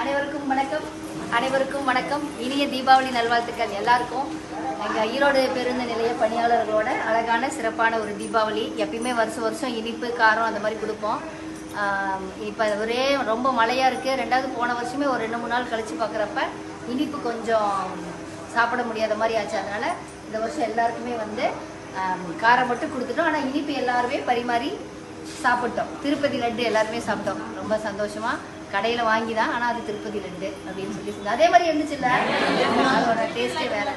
அனைவருக்கும் வணக்கம். அனைவருக்கும் வணக்கம். இனிய தீபாவளி நல்வாழ்த்துக்கள் எல்லாருக்கும். எங்கள் ஈரோடு பேருந்து நிலைய பணியாளர்களோட அழகான சிறப்பான ஒரு தீபாவளி. எப்பயுமே வருஷம் வருஷம் இனிப்பு காரம் அந்த மாதிரி கொடுப்போம். இப்போ ஒரே ரொம்ப மழையாக இருக்குது ரெண்டாவது போன வருஷமே ஒரு ரெண்டு மூணு நாள் கழித்து பார்க்குறப்ப இனிப்பு கொஞ்சம் சாப்பிட முடியாத மாதிரி ஆச்சு. அதனால் இந்த வருஷம் எல்லாருக்குமே வந்து காரம் மட்டும் கொடுத்துட்டோம். ஆனால் இனிப்பு எல்லாருமே பரிமாறி சாப்பிட்டோம். திருப்பதி லட்டு எல்லாருமே சாப்பிட்டோம். ரொம்ப சந்தோஷமாக கடையில் வாங்கி தான் ஆனால் அது திருப்பதி லட்டு அப்படின்னு சொல்லி சொன்னாங்க. அதே மாதிரி இருந்துச்சுல்ல அதோட டேஸ்டே வேற.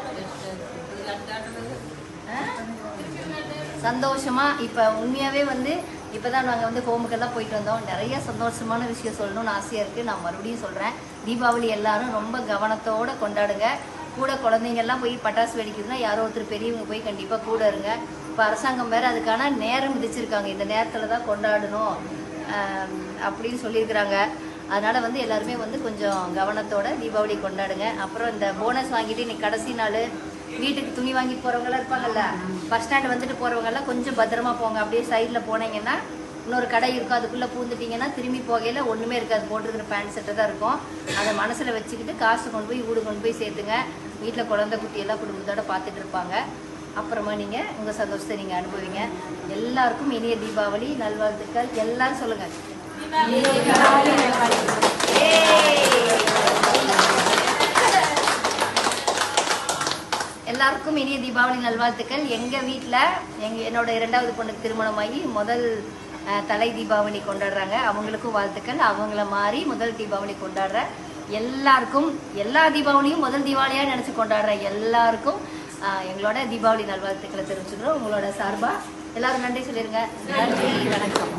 சந்தோஷமாக சந்தோஷமா இப்போ உண்மையாகவே வந்து இப்போ தான் நாங்கள் வந்து ஹோமுக்கெல்லாம் போயிட்டு வந்தோம். நிறைய சந்தோஷமான விஷயம் சொல்லணும்னு ஆசையாக இருக்குது நான் மறுபடியும் சொல்கிறேன் தீபாவளி எல்லாரும் ரொம்ப கவனத்தோடு கொண்டாடுங்க. கூட குழந்தைங்க எல்லாம் போய் பட்டாசு வெடிக்கிறதுனா யாரோ ஒருத்தர் பெரியவங்க போய் கண்டிப்பாக கூட இருங்க. இப்போ அரசாங்கம் வேறு அதுக்கான நேரம் விதிச்சிருக்காங்க. இந்த நேரத்தில் தான் கொண்டாடணும் அப்படின்னு சொல்லியிருக்கிறாங்க. அதனால் வந்து எல்லாருமே வந்து கொஞ்சம் கவனத்தோட தீபாவளி கொண்டாடுங்க. அப்புறம் இந்த போனஸ் வாங்கிட்டு இன்னைக்கு கடைசி நாள் வீட்டுக்கு துணி வாங்கிட்டு போகிறவங்களாம் இருப்பாங்கல்ல? பஸ் ஸ்டாண்ட் வந்துட்டு போகிறவங்கெல்லாம் கொஞ்சம் பத்திரமா போங்க. அப்படியே சைடில் போனீங்கன்னா இன்னொரு கடை இருக்கும். அதுக்குள்ளே பூந்துட்டிங்கன்னா திரும்பி போகையில் ஒன்றுமே இருக்காது. போட்டிருக்கிற பேண்ட் செட்டு தான் இருக்கும். அதை மனசில் வச்சுக்கிட்டு காசு கொண்டு போய் வீடு கொண்டு போய் சேர்த்துங்க. வீட்டில் குழந்தை குட்டி எல்லாம் பார்த்துட்டு இருப்பாங்க. அப்புறமா நீங்கள் உங்கள் சந்தோஷத்தை நீங்கள் அனுபவிங்க. எல்லாருக்கும் இனிய தீபாவளி நல்வாழ்த்துக்கள். எல்லாரும் சொல்லுங்கள் எல்லாருக்கும் இனிய தீபாவளி நல்வாழ்த்துக்கள். எங்க வீட்டில் எங்கள் என்னோட இரண்டாவது பொண்ணுக்கு திருமணமாகி முதல் தலை தீபாவளி கொண்டாடுறாங்க. அவங்களுக்கும் வாழ்த்துக்கள். அவங்கள மாறி முதல் தீபாவளி கொண்டாடுற எல்லாருக்கும் எல்லா தீபாவளியும் முதல் தீபாவளியாக நினச்சி கொண்டாடுற எல்லாருக்கும் எங்களோட தீபாவளி நல்வாழ்த்துக்களை தெரிவிச்சுக்கிறோம். உங்களோட சார்பாக எல்லாரும் நன்றி சொல்லிடுங்க நன்றி வணக்கம்.